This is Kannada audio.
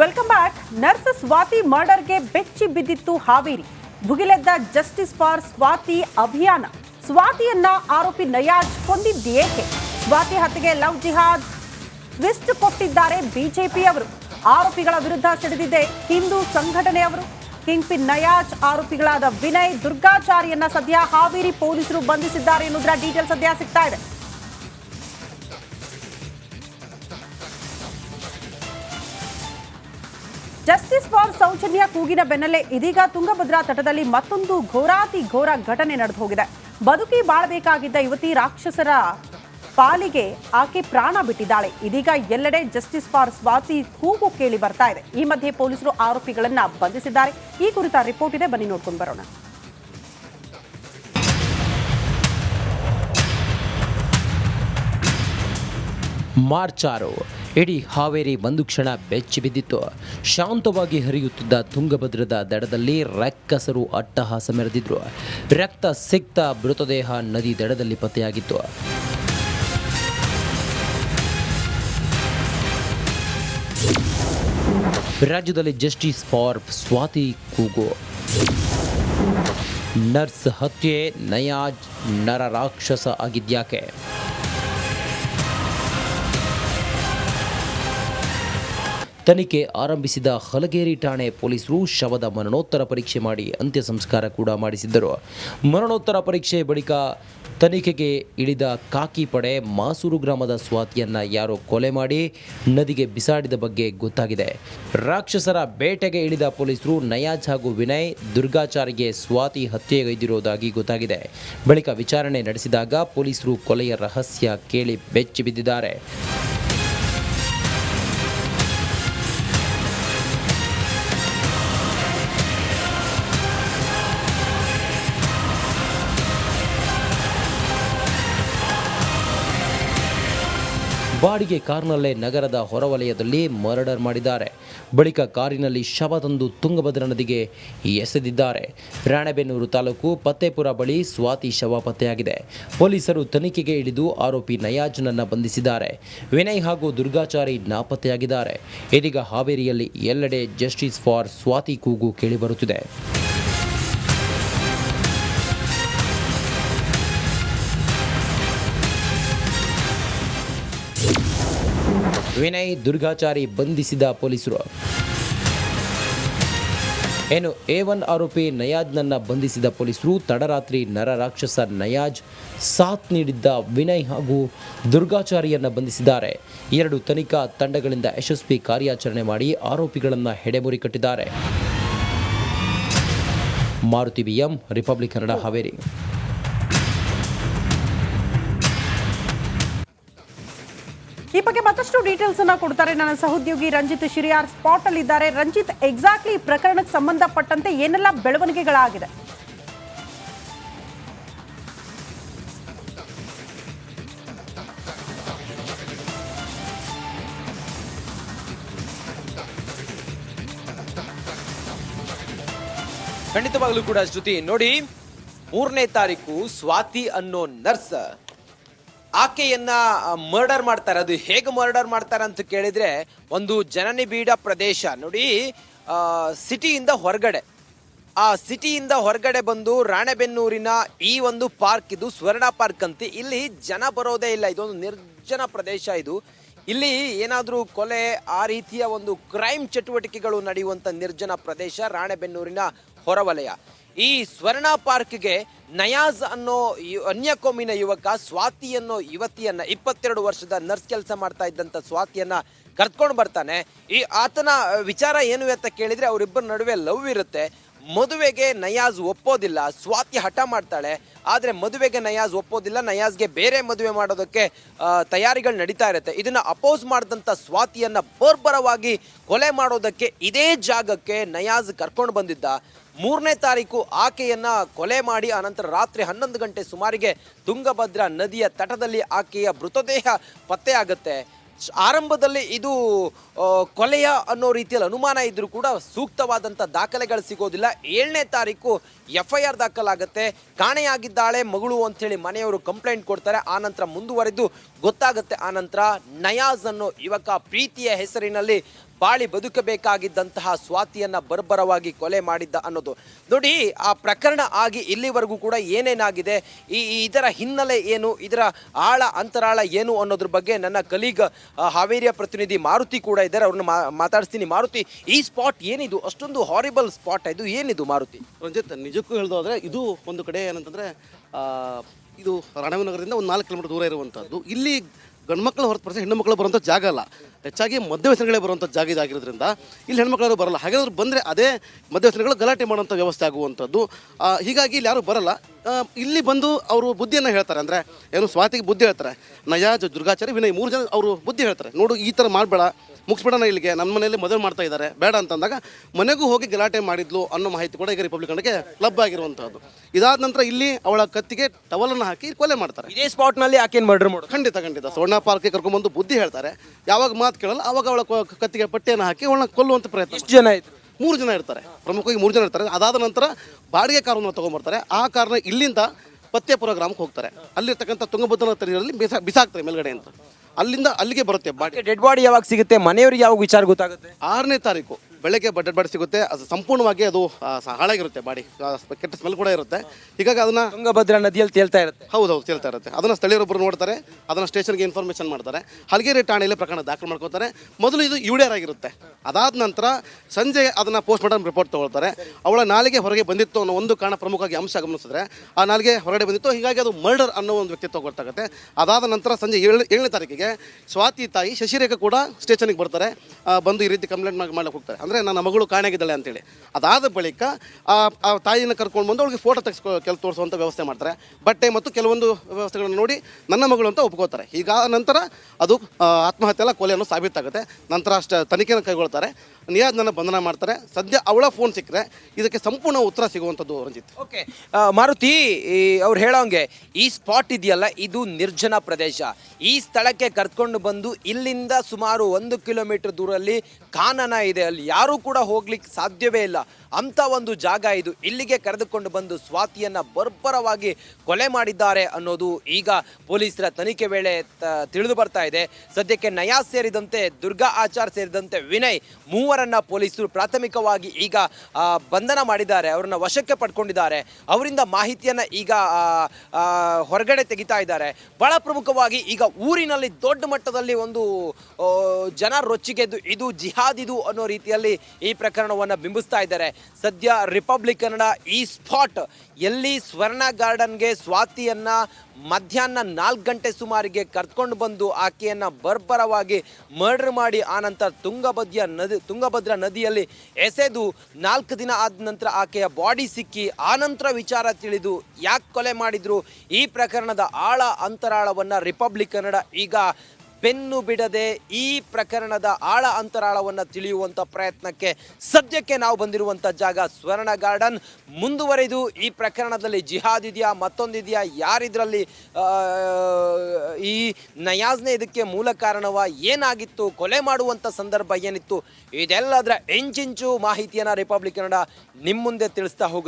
ವೆಲ್ಕಮ್ ಬ್ಯಾಕ್ ನರ್ಸ್ ಸ್ವಾತಿ ಮರ್ಡರ್ಗೆ ಬೆಚ್ಚಿ ಬಿದ್ದಿತ್ತು ಹಾವೇರಿ. ಭುಗಿಲೆದ್ದ ಜಸ್ಟಿಸ್ ಫಾರ್ ಸ್ವಾತಿ ಅಭಿಯಾನ. ಸ್ವಾತಿಯನ್ನ ಆರೋಪಿ ನಯಾಜ್ ಕೊಂದಿದ್ದೇಕೆ ಸ್ವಾತಿ ಹತ್ಯೆಗೆ ಲವ್ ಜಿಹಾದ್ ಟ್ವಿಸ್ಟ್ ಕೊಟ್ಟಿದ್ದಾರೆ ಬಿಜೆಪಿಯವರು ಆರೋಪಿಗಳ ವಿರುದ್ಧ ಸಿಡಿದಿದೆ ಹಿಂದೂ ಸಂಘಟನೆಯವರು ಕಿಂಗ್ ಪಿನ್ ನಯಾಜ್ ಆರೋಪಿಗಳಾದ ವಿನಯ್ ದುರ್ಗಾಚಾರಿಯನ್ನ ಸದ್ಯ ಹಾವೇರಿ ಪೊಲೀಸರು ಬಂಧಿಸಿದ್ದಾರೆ ಎನ್ನುವುದರ ಡೀಟೇಲ್ ಸದ್ಯ ಸಿಗ್ತಾ ಇದೆ. ಜಸ್ಟಿಸ್ ಫಾರ್ ಸೌಜನ್ಯ ಕೂಗಿನ ಬೆನ್ನಲ್ಲೇ ಇದೀಗ ತುಂಗಭದ್ರಾ ತಟದಲ್ಲಿ ಮತ್ತೊಂದು ಘೋರಾತಿ ಘೋರ ಘಟನೆ ನಡೆದು ಹೋಗಿದೆ ಬದುಕಿ ಬಾಳಬೇಕಾಗಿದ್ದ ಯುವತಿ ರಾಕ್ಷಸರ ಪಾಲಿಗೆ ಆಕೆ ಪ್ರಾಣ ಬಿಟ್ಟಿದ್ದಾಳೆ. ಇದೀಗ ಎಲ್ಲೆಡೆ ಜಸ್ಟಿಸ್ ಫಾರ್ ಸ್ವಾತಿ ಕೂಗು ಕೇಳಿ ಬರ್ತಾ ಇದೆ. ಈ ಮಧ್ಯೆ ಪೊಲೀಸರು ಆರೋಪಿಗಳನ್ನ ಬಂಧಿಸಿದ್ದಾರೆ. ಈ ಕುರಿತ ರಿಪೋರ್ಟ್ ಇದೆ. ಬನ್ನಿ ನೋಡ್ಕೊಂಡು ಬರೋಣ. ಮಾರ್ಚ್ ಆರು ಇಡೀ ಹಾವೇರಿ ಒಂದು ಕ್ಷಣ ಬೆಚ್ಚಿ ಬಿದ್ದಿತ್ತು. ಶಾಂತವಾಗಿ ಹರಿಯುತ್ತಿದ್ದ ತುಂಗಭದ್ರದ ದಡದಲ್ಲಿ ರಕ್ಕಸರು ಅಟ್ಟಹಾಸ ಮೆರೆದಿದ್ರು. ರಕ್ತ ಸಿಕ್ತ ಮೃತದೇಹ ನದಿ ದಡದಲ್ಲಿ ಪತ್ತೆಯಾಗಿತ್ತು. ರಾಜ್ಯದಲ್ಲಿ ಜಸ್ಟಿಸ್ ಫಾರ್ ಸ್ವಾತಿ ಕೂಗು. ನರ್ಸ್ ಹತ್ಯೆ, ನಯಾಜ್ ನರ ರಾಕ್ಷಸ ಆಗಿದ್ಯಾಕೆ? ತನಿಖೆ ಆರಂಭಿಸಿದ ಹಲಗೇರಿ ಠಾಣೆ ಪೊಲೀಸರು ಶವದ ಮರಣೋತ್ತರ ಪರೀಕ್ಷೆ ಮಾಡಿ ಅಂತ್ಯ ಸಂಸ್ಕಾರ ಕೂಡ ಮಾಡಿಸಿದ್ದರು. ಮರಣೋತ್ತರ ಪರೀಕ್ಷೆ ಬಳಿಕ ತನಿಖೆಗೆ ಇಳಿದ ಕಾಕಿ ಪಡೆ ಮಾಸೂರು ಗ್ರಾಮದ ಸ್ವಾತಿಯನ್ನ ಯಾರೋ ಕೊಲೆ ಮಾಡಿ ನದಿಗೆ ಬಿಸಾಡಿದ ಬಗ್ಗೆ ಗೊತ್ತಾಗಿದೆ. ರಾಕ್ಷಸರ ಬೇಟೆಗೆ ಇಳಿದ ಪೊಲೀಸರು ನಯಾಜ್ ಹಾಗೂ ವಿನಯ್ ದುರ್ಗಾಚಾರಿಗೆ ಸ್ವಾತಿ ಹತ್ಯೆಗೈದಿರುವುದಾಗಿ ಗೊತ್ತಾಗಿದೆ. ಬಳಿಕ ವಿಚಾರಣೆ ನಡೆಸಿದಾಗ ಪೊಲೀಸರು ಕೊಲೆಯ ರಹಸ್ಯ ಕೇಳಿ ಬೆಚ್ಚಿ ಬಾಡಿಗೆ ಕಾರ್ನಲ್ಲೇ ನಗರದ ಹೊರವಲಯದಲ್ಲಿ ಮರ್ಡರ್ ಮಾಡಿದ್ದಾರೆ. ಬಳಿಕ ಕಾರಿನಲ್ಲಿ ಶವ ತಂದು ತುಂಗಭದ್ರಾ ನದಿಗೆ ಎಸೆದಿದ್ದಾರೆ. ರಾಣೆಬೆನ್ನೂರು ತಾಲೂಕು ಪತ್ತೇಪುರ ಬಳಿ ಸ್ವಾತಿ ಶವ ಪತ್ತೆಯಾಗಿದೆ. ಪೊಲೀಸರು ತನಿಖೆಗೆ ಇಳಿದು ಆರೋಪಿ ನಯಾಜ್ನನ್ನು ಬಂಧಿಸಿದ್ದಾರೆ. ವಿನಯ್ ಹಾಗೂ ದುರ್ಗಾಚಾರಿ ನಾಪತ್ತೆಯಾಗಿದ್ದಾರೆ. ಇದೀಗ ಹಾವೇರಿಯಲ್ಲಿ ಎಲ್ಲೆಡೆ ಜಸ್ಟಿಸ್ ಫಾರ್ ಸ್ವಾತಿ ಕೂಗು ಕೇಳಿಬರುತ್ತಿದೆ ವಿನಯ್ ದುರ್ಗಾಚಾರಿ ಬಂಧಿಸಿದ ಪೊಲೀಸರು. ಏನು ಎ ಒನ್ ಆರೋಪಿ ನಯಾಜ್ನನ್ನ ಬಂಧಿಸಿದ ಪೊಲೀಸರು, ತಡರಾತ್ರಿ ನರ ರಾಕ್ಷಸ ನಯಾಜ್ ಸಾಥ್ ನೀಡಿದ್ದ ವಿನಯ್ ಹಾಗೂ ದುರ್ಗಾಚಾರಿಯನ್ನ ಬಂಧಿಸಿದ್ದಾರೆ. ಎರಡು ತನಿಖಾ ತಂಡಗಳಿಂದ ಯಶಸ್ವಿ ಕಾರ್ಯಾಚರಣೆ ಮಾಡಿ ಆರೋಪಿಗಳನ್ನು ಹೆಡೆಮುರಿ ಕಟ್ಟಿದ್ದಾರೆ. ಮಾರುತಿ ಬಿಎಂ ರಿಪಬ್ಲಿಕ್ ಕನ್ನಡ ಹಾವೇರಿ ಈ ಬಗ್ಗೆ ಮತ್ತಷ್ಟು ಡೀಟೇಲ್ಸ್ ಅನ್ನ ಕೊಡ್ತಾರೆ ನನ್ನ ಸಹೋದ್ಯೋಗಿ ರಂಜಿತ್ ಶಿರಿಯಾರ್. ಸ್ಪಾಟ್ ಅಲ್ಲಿ ಇದ್ದಾರೆ. ರಂಜಿತ್ ಎಕ್ಸಾಕ್ಟ್ಲಿ ಈ ಪ್ರಕರಣಕ್ಕೆ ಸಂಬಂಧಪಟ್ಟಂತೆ ಏನೆಲ್ಲ ಬೆಳವಣಿಗೆಗಳಾಗಿದೆ? ಖಂಡಿತವಾಗ್ಲೂ ಕೂಡ ಶ್ರುತಿ, ನೋಡಿ, ಮೂರನೇ ತಾರೀಕು ಸ್ವಾತಿ ಅನ್ನೋ ನರ್ಸ್ ಆಕೆಯನ್ನ ಮರ್ಡರ್ ಮಾಡ್ತಾರೆ. ಅದು ಹೇಗೆ ಮರ್ಡರ್ ಮಾಡ್ತಾರೆ ಅಂತ ಕೇಳಿದ್ರೆ, ಒಂದು ಜನನಿಬಿಡ ಪ್ರದೇಶ. ನೋಡಿ ಸಿಟಿಯಿಂದ ಹೊರಗಡೆ. ಆ ಸಿಟಿಯಿಂದ ಹೊರಗಡೆ ಬಂದು ರಾಣೆಬೆನ್ನೂರಿನ ಈ ಒಂದು ಪಾರ್ಕ್ ಇದು ಸ್ವರ್ಣ ಪಾರ್ಕ್ ಅಂತ. ಇಲ್ಲಿ ಜನ ಬರೋದೇ ಇಲ್ಲ. ಇದೊಂದು ನಿರ್ಜನ ಪ್ರದೇಶ ಇದು. ಇಲ್ಲಿ ಏನಾದರೂ ಕೊಲೆ, ಆ ರೀತಿಯ ಒಂದು ಕ್ರೈಮ್ ಚಟುವಟಿಕೆಗಳು ನಡೆಯುವಂತ ನಿರ್ಜನ ಪ್ರದೇಶ ರಾಣೆಬೆನ್ನೂರಿನ ಹೊರವಲಯ. ಈ ಸ್ವರ್ಣ ಪಾರ್ಕ್ಗೆ ನಯಾಜ್ ಅನ್ನೋ ಅನ್ಯ ಕೋಮಿನ ಯುವಕ, ಸ್ವಾತಿ ಅನ್ನೋ ಯುವತಿಯನ್ನ, ಇಪ್ಪತ್ತೆರಡು ವರ್ಷದ ನರ್ಸ್ ಕೆಲಸ ಮಾಡ್ತಾ ಇದ್ದಂತ ಸ್ವಾತಿಯನ್ನ ಕರ್ತ್ಕೊಂಡು ಬರ್ತಾನೆ. ಈ ಆತನ ವಿಚಾರ ಏನು ಅಂತ ಕೇಳಿದ್ರೆ ಅವರಿಬ್ಬರ ನಡುವೆ ಲವ್ ಇರುತ್ತೆ. ಮದುವೆಗೆ ನಯಾಜ್ ಒಪ್ಪೋದಿಲ್ಲ, ಸ್ವಾತಿ ಹಠ ಮಾಡ್ತಾಳೆ. ಆದರೆ ಮದುವೆಗೆ ನಯಾಜ್ ಒಪ್ಪೋದಿಲ್ಲ, ನಯಾಜ್ಗೆ ಬೇರೆ ಮದುವೆ ಮಾಡೋದಕ್ಕೆ ತಯಾರಿಗಳು ನಡೀತಾ ಇರುತ್ತೆ. ಇದನ್ನ ಅಪೋಸ್ ಮಾಡಿದಂಥ ಸ್ವಾತಿಯನ್ನ ಬರ್ಬರವಾಗಿ ಕೊಲೆ ಮಾಡೋದಕ್ಕೆ ಇದೇ ಜಾಗಕ್ಕೆ ನಯಾಜ್ ಕರ್ಕೊಂಡು ಬಂದಿದ್ದ. ಮೂರನೇ ತಾರೀಕು ಆಕೆಯನ್ನ ಕೊಲೆ ಮಾಡಿ, ಆನಂತರ ರಾತ್ರಿ ಹನ್ನೊಂದು ಗಂಟೆ ಸುಮಾರಿಗೆ ತುಂಗಭದ್ರಾ ನದಿಯ ತಟದಲ್ಲಿ ಆಕೆಯ ಮೃತದೇಹ ಪತ್ತೆಯಾಗುತ್ತೆ. ಆರಂಭದಲ್ಲಿ ಇದು ಕೊಲೆಯ ಅನ್ನೋ ರೀತಿಯಲ್ಲಿ ಅನುಮಾನ ಇದ್ದರೂ ಕೂಡ ಸೂಕ್ತವಾದಂಥ ದಾಖಲೆಗಳು ಸಿಗೋದಿಲ್ಲ. ಏಳನೇ ತಾರೀಕು ಎಫ್ ಐ ಆರ್ ದಾಖಲಾಗುತ್ತೆ. ಕಾಣೆಯಾಗಿದ್ದಾಳೆ ಮಗಳು ಅಂತೇಳಿ ಮನೆಯವರು ಕಂಪ್ಲೇಂಟ್ ಕೊಡ್ತಾರೆ. ಆನಂತರ ಮುಂದುವರೆದು ಗೊತ್ತಾಗುತ್ತೆ. ಆನಂತರ ನಯಾಜ್ ಅನ್ನೋ ಯುವಕ ಪ್ರೀತಿಯ ಹೆಸರಿನಲ್ಲಿ ಬಾಳಿ ಬದುಕಬೇಕಾಗಿದ್ದಂತಹ ಸ್ವಾತಿಯನ್ನ ಬರ್ಬರವಾಗಿ ಕೊಲೆ ಮಾಡಿದ್ದ ಅನ್ನೋದು. ನೋಡಿ, ಆ ಪ್ರಕರಣ ಆಗಿ ಇಲ್ಲಿವರೆಗೂ ಕೂಡ ಏನೇನಾಗಿದೆ? ಈ ಇದರ ಹಿನ್ನೆಲೆ ಏನು? ಇದರ ಆಳ, ಅಂತರಾಳ ಏನು ಅನ್ನೋದ್ರ ಬಗ್ಗೆ ನನ್ನ ಕಲೀಗ್ ಹಾವೇರಿಯ ಪ್ರತಿನಿಧಿ ಮಾರುತಿ ಕೂಡ ಇದ್ದಾರೆ. ಅವ್ರನ್ನ ಮಾತಾಡಿಸ್ತೀನಿ. ಮಾರುತಿ, ಈ ಸ್ಪಾಟ್ ಏನಿದು? ಅಷ್ಟೊಂದು ಹಾರಿಬಲ್ ಸ್ಪಾಟ್ ಇದು. ಏನಿದು ಮಾರುತಿ? ರಂಜಿತ್, ನಿಜಕ್ಕೂ ಹೇಳೋದಾದ್ರೆ ಇದು ಒಂದು ಕಡೆ ಏನಂತಂದ್ರೆ ಇದು ರಾಣವನಗರದಿಂದ ಒಂದು ನಾಲ್ಕು ಕಿಲೋಮೀಟರ್ ದೂರ ಇರುವಂಥದ್ದು ಇಲ್ಲಿ ಗಂಡ್ಮಕ್ಳು ಹೊರತುಪಡಿಸಿ ಹೆಣ್ಣು ಮಕ್ಕಳು ಬರುವಂಥ ಜಾಗ ಅಲ್ಲ. ಹೆಚ್ಚಾಗಿ ಮಧ್ಯವಸನಗಳೇ ಬರುವಂಥ ಜಾಗ ಇದಾಗಿರೋದ್ರಿಂದ ಇಲ್ಲಿ ಹೆಣ್ಮಕ್ಳು ಬರಲ್ಲ. ಹಾಗಾದ್ರೆ ಬಂದರೆ ಅದೇ ಮಧ್ಯವಸನಗಳು ಗಲಾಟೆ ಮಾಡುವಂಥ ವ್ಯವಸ್ಥೆ ಆಗುವಂಥದ್ದು. ಹೀಗಾಗಿ ಇಲ್ಲಿ ಯಾರು ಬರಲ್ಲ. ಇಲ್ಲಿ ಬಂದು ಅವರು ಬುದ್ಧಿಯನ್ನು ಹೇಳ್ತಾರೆ ಅಂದರೆ ಏನು ಸ್ವಾತಿಗೆ ಬುದ್ಧಿ ಹೇಳ್ತಾರೆ ನಯಾಜ್ ದುರ್ಗಾಚಾರ್ಯ ವಿನಯ್ ಮೂರು ಜನ ಅವರು ಬುದ್ಧಿ ಹೇಳ್ತಾರೆ ನೋಡು ಈ ಥರ ಮಾಡಬೇಡ ಮುಗಿಸ್ಬಿಡೋಣ ಇಲ್ಲಿಗೆ ನಮ್ಮ ಮನೆಯಲ್ಲಿ ಮದುವೆ ಮಾಡ್ತಾ ಇದ್ದಾರೆ ಬೇಡ ಅಂತಂದಾಗ ಮನೆಗೂ ಹೋಗಿ ಗಲಾಟೆ ಮಾಡಿದ್ಲು ಅನ್ನೋ ಮಾಹಿತಿ ಕೂಡ ಈಗ ರಿಪಬ್ಲಿಕನ್ಗೆ ಲಭ್ಯ ಆಗಿರುವಂಥದ್ದು ಇದಾದ ನಂತರ ಇಲ್ಲಿ ಅವಳ ಕತ್ತಿಗೆ ಟವಲನ್ನು ಹಾಕಿ ಕೊಲೆ ಮಾಡ್ತಾರೆ. ಇದೇ ಸ್ಪಾಟ್ನಲ್ಲಿ ನಲ್ಲಿ ಆಕೆನ್ ಮರ್ಡರ್ ಮಾಡೋದು? ಖಂಡಿತ ಖಂಡಿತ. ಸ್ವರ್ಣ ಪಾರ್ಕ್ಗೆ ಕರ್ಕೊಂಡ್ಬಂದು ಬುದ್ಧಿ ಹೇಳ್ತಾರೆ. ಯಾವಾಗ ಮಾತು ಕೇಳಲ್ಲ ಅವಾಗ ಅವಳ ಕತ್ತಿಗೆ ಪಟ್ಟಿಯನ್ನು ಹಾಕಿ ಅವಳನ್ನ ಕೊಲ್ಲುವಂಥ ಪ್ರಯತ್ನ ಎಷ್ಟು ಜನ ಇದ್ರು? ಮೂರು ಜನ ಇರ್ತಾರೆ. ಪ್ರಮುಖವಾಗಿ ಮೂರು ಜನ ಇರ್ತಾರೆ. ಅದಾದ ನಂತರ ಬಾಡಿಗೆ ಕಾರನ್ನು ತೊಗೊಂಬರ್ತಾರೆ. ಆ ಕಾರನ್ನ ಇಲ್ಲಿಂದ ಪತ್ಯಪುರ ಗ್ರಾಮಕ್ಕೆ ಹೋಗ್ತಾರೆ. ಅಲ್ಲಿರ್ತಕ್ಕಂಥ ತುಂಗಭದ್ರಾ ತೀರದಲ್ಲಿ ಬಿಸಾ ಬಿಸಾಕ್ತಾರೆ ಮೇಲ್ಗಡೆ ಅಂತ ಅಲ್ಲಿಂದ ಅಲ್ಲಿಗೆ ಬರುತ್ತೆ ಬಾಡಿ ಡೆಡ್ ಬಾಡಿ ಯಾವಾಗ ಸಿಗುತ್ತೆ? ಮನೆಯವ್ರಿಗೆ ಯಾವಾಗ ವಿಚಾರ ಗೊತ್ತಾಗುತ್ತೆ? ಆರನೇ ತಾರೀಕು. ಬೆಳಗ್ಗೆ ಬಡ್ಡೆ ಬಾಡಿ ಸಿಗುತ್ತೆ. ಅದು ಸಂಪೂರ್ಣವಾಗಿ ಅದು ಆ, ಸ- ಹಾಳಾಗಿರುತ್ತೆ ಬಾಡಿ. ಕೆಟ್ಟ ಸ್ಮೆಲ್ ಕೂಡ ಇರುತ್ತೆ. ಹೀಗಾಗಿ ಅದನ್ನ ತುಂಗಭದ್ರಾ ನದಿಯಲ್ಲಿ ತೇಲ್ತಾ ಇರುತ್ತೆ. ಹೌದು ಹೌದು ತೇಲ್ತಾ ಇರುತ್ತೆ. ಅದನ್ನ ಸ್ಥಳೀಯರೊಬ್ಬರು ನೋಡ್ತಾರೆ. ಅದನ್ನ ಸ್ಟೇಷನ್ಗೆ ಇನ್ಫಾರ್ಮೇಶನ್ ಮಾಡ್ತಾರೆ. ಹಲಗೇರಿ ಠಾಣೆಯಲ್ಲಿ ಪ್ರಕರಣ ದಾಖಲು ಮಾಡ್ಕೋತಾರೆ. ಮೊದಲು ಇದು ಯುಡಿಆರ್ ಆಗಿರುತ್ತೆ. ಅದಾದ ನಂತರ ಸಂಜೆ ಅದನ್ನ ಪೋಸ್ಟ್ ಮಾರ್ಟಮ್ ರಿಪೋರ್ಟ್ ತಗೊಳ್ತಾರೆ. ಅವಳ ನಾಲಿಗೆ ಹೊರಗೆ ಬಂದಿತ್ತು ಅನ್ನೋ ಒಂದು ಕಾರಣ ಪ್ರಮುಖವಾಗಿ ಅಂಶ ಗಮನಿಸಿದ್ರೆ ಆ ನಾಲಿಗೆ ಹೊರಗಡೆ ಬಂದಿತ್ತು. ಹೀಗಾಗಿ ಅದು ಮರ್ಡರ್ ಅನ್ನೋ ಒಂದು ವ್ಯಕ್ತಿತ್ವ ಗೊತ್ತಾಗುತ್ತೆ ಅದಾದ ನಂತರ ಸಂಜೆ ಏಳು ಏಳನೇ ತಾರೀಕಿಗೆ ಸ್ವಾತಿ ತಾಯಿ ಶಶಿರೇಖಾ ಕೂಡ ಸ್ಟೇಷನ್ಗೆ ಬರ್ತಾರೆ. ಆ, ಬಂದು ಈ ರೀತಿ ಕಂಪ್ಲೇಂಟ್ ಮಾಡಿ ಮಾಡ್ಲಿಕ್ಕೆ ಹೋಗ್ತಾರೆ. ಅಂದರೆ ನನ್ನ ಮಗಳು ಕಾಣೆಯಾಗಿದ್ದಾಳೆ ಅಂತೇಳಿ. ಅದಾದ ಬಳಿಕ ಆ ತಾಯಿನ ಕರ್ಕೊಂಡು ಬಂದು ಅವಳಿಗೆ ಫೋಟೋ ತೆಗೆಸ್ಕೊ ಕೆಲ ತೋರಿಸುವಂಥ ವ್ಯವಸ್ಥೆ ಮಾಡ್ತಾರೆ. ಬಟ್ಟೆ ಮತ್ತು ಕೆಲವೊಂದು ವ್ಯವಸ್ಥೆಗಳನ್ನು ನೋಡಿ ನನ್ನ ಮಗಳು ಅಂತ ಒಪ್ಕೋತಾರೆ. ಈಗ ನಂತರ ಅದು ಆತ್ಮಹತ್ಯೆ ಎಲ್ಲ ಕೊಲೆಯನ್ನು ಸಾಬೀತಾಗುತ್ತೆ. ನಂತರ ಅಷ್ಟು ತನಿಖೆಯನ್ನು ಕೈಗೊಳ್ತಾರೆ. ನನ್ನ ಬಂಧನ ಮಾಡ್ತಾರೆ. ಸದ್ಯ ಅವಳ ಫೋನ್ ಸಿಕ್ಕರೆ ಇದಕ್ಕೆ ಸಂಪೂರ್ಣ ಉತ್ತರ ಸಿಗುವಂಥದ್ದು ರಂಜಿತ್. ಓಕೆ ಮಾರುತಿ ಅವ್ರು ಹೇಳೋಂಗೆ ಈ ಸ್ಪಾಟ್ ಇದೆಯಲ್ಲ, ಇದು ನಿರ್ಜನ ಪ್ರದೇಶ. ಈ ಸ್ಥಳಕ್ಕೆ ಕರ್ಕೊಂಡು ಬಂದು ಇಲ್ಲಿಂದ ಸುಮಾರು ಒಂದು ಕಿಲೋಮೀಟರ್ ದೂರಲ್ಲಿ ಕಾನನ ಇದೆ ಅಲ್ಲಿ. ಯಾರೂ ಕೂಡ ಹೋಗ್ಲಿಕ್ಕೆ ಸಾಧ್ಯವೇ ಇಲ್ಲ. ಅಂತ ಒಂದು ಜಾಗ ಇದು. ಇಲ್ಲಿಗೆ ಕರೆದುಕೊಂಡು ಬಂದು ಸ್ವಾತಿಯನ್ನ ಬರ್ಬರವಾಗಿ ಕೊಲೆ ಮಾಡಿದ್ದಾರೆ ಅನ್ನೋದು ಈಗ ಪೊಲೀಸರ ತನಿಖೆ ವೇಳೆ ತಿಳಿದು ಬರ್ತಾ ಇದೆ. ಸದ್ಯಕ್ಕೆ ನಯಾ ಸೇರಿದಂತೆ ದುರ್ಗಾ ಆಚಾರ್ ಸೇರಿದಂತೆ ವಿನಯ್ ಮೂವರನ್ನ ಪೊಲೀಸರು ಪ್ರಾಥಮಿಕವಾಗಿ ಈಗ ಬಂಧನ ಮಾಡಿದ್ದಾರೆ. ಅವರನ್ನ ವಶಕ್ಕೆ ಪಡ್ಕೊಂಡಿದ್ದಾರೆ. ಅವರಿಂದ ಮಾಹಿತಿಯನ್ನ ಈಗ ಹೊರಗಡೆ ತೆಗಿತಾ ಇದ್ದಾರೆ. ಬಹಳ ಪ್ರಮುಖವಾಗಿ ಈಗ ಊರಿನಲ್ಲಿ ದೊಡ್ಡ ಮಟ್ಟದಲ್ಲಿ ಒಂದು ಜನ ರೊಚ್ಚಿಗೆದ್ದು ಇದು ಜಿಹಾದ್ ಇದು ಅನ್ನೋ ರೀತಿಯಲ್ಲಿ ಈ ಪ್ರಕರಣವನ್ನು ಬಿಂಬಿಸ್ತಾ ಇದ್ದಾರೆ. ಸದ್ಯ ರಿಪಬ್ಲಿಕ್ ಕನ್ನಡ ಈ ಸ್ಪಾಟ್ ಎಲ್ಲಿ ಸ್ವರ್ಣ ಗಾರ್ಡನ್ಗೆ ಸ್ವಾತಿಯನ್ನ ಮಧ್ಯಾಹ್ನ ನಾಲ್ಕು ಗಂಟೆ ಸುಮಾರಿಗೆ ಕರ್ಕೊಂಡು ಬಂದು ಆಕೆಯನ್ನ ಬರ್ಬರವಾಗಿ ಮರ್ಡರ್ ಮಾಡಿ ಆನಂತರ ತುಂಗಭದ್ರಿಯ ನದಿ, ತುಂಗಭದ್ರಾ ನದಿಯಲ್ಲಿ ಎಸೆದು ನಾಲ್ಕು ದಿನ ಆದ ನಂತರ ಆಕೆಯ ಬಾಡಿ ಸಿಕ್ಕಿ ಆನಂತರ ವಿಚಾರ ತಿಳಿದು ಯಾಕೆ ಕೊಲೆ ಮಾಡಿದ್ರು? ಈ ಪ್ರಕರಣದ ಆಳ ಅಂತರಾಳವನ್ನು ರಿಪಬ್ಲಿಕ್ ಕನ್ನಡ ಈಗ ಬೆನ್ನು ಬಿಡದೆ ಈ ಪ್ರಕರಣದ ಆಳ ಅಂತರಾಳವನ್ನು ತಿಳಿಯುವಂಥ ಪ್ರಯತ್ನಕ್ಕೆ ಸದ್ಯಕ್ಕೆ ನಾವು ಬಂದಿರುವಂಥ ಜಾಗ ಸ್ವರ್ಣ ಗಾರ್ಡನ್. ಮುಂದುವರೆದು ಈ ಪ್ರಕರಣದಲ್ಲಿ ಜಿಹಾದ್ ಇದೆಯಾ ಮತ್ತೊಂದಿದೆಯಾ ಯಾರಿದ್ರಲ್ಲಿ ಈ ನಯಾಜ್ನೆ ಇದಕ್ಕೆ ಮೂಲ ಕಾರಣವ ಏನಾಗಿತ್ತು, ಕೊಲೆ ಮಾಡುವಂಥ ಸಂದರ್ಭ ಏನಿತ್ತು, ಇದೆಲ್ಲದರ ಎಂಚಿಂಚು ಮಾಹಿತಿಯನ್ನು ರಿಪಬ್ಲಿಕ್ ಕನ್ನಡ ನಿಮ್ಮ ಮುಂದೆ ತಿಳಿಸ್ತಾ ಹೋಗುತ್ತೆ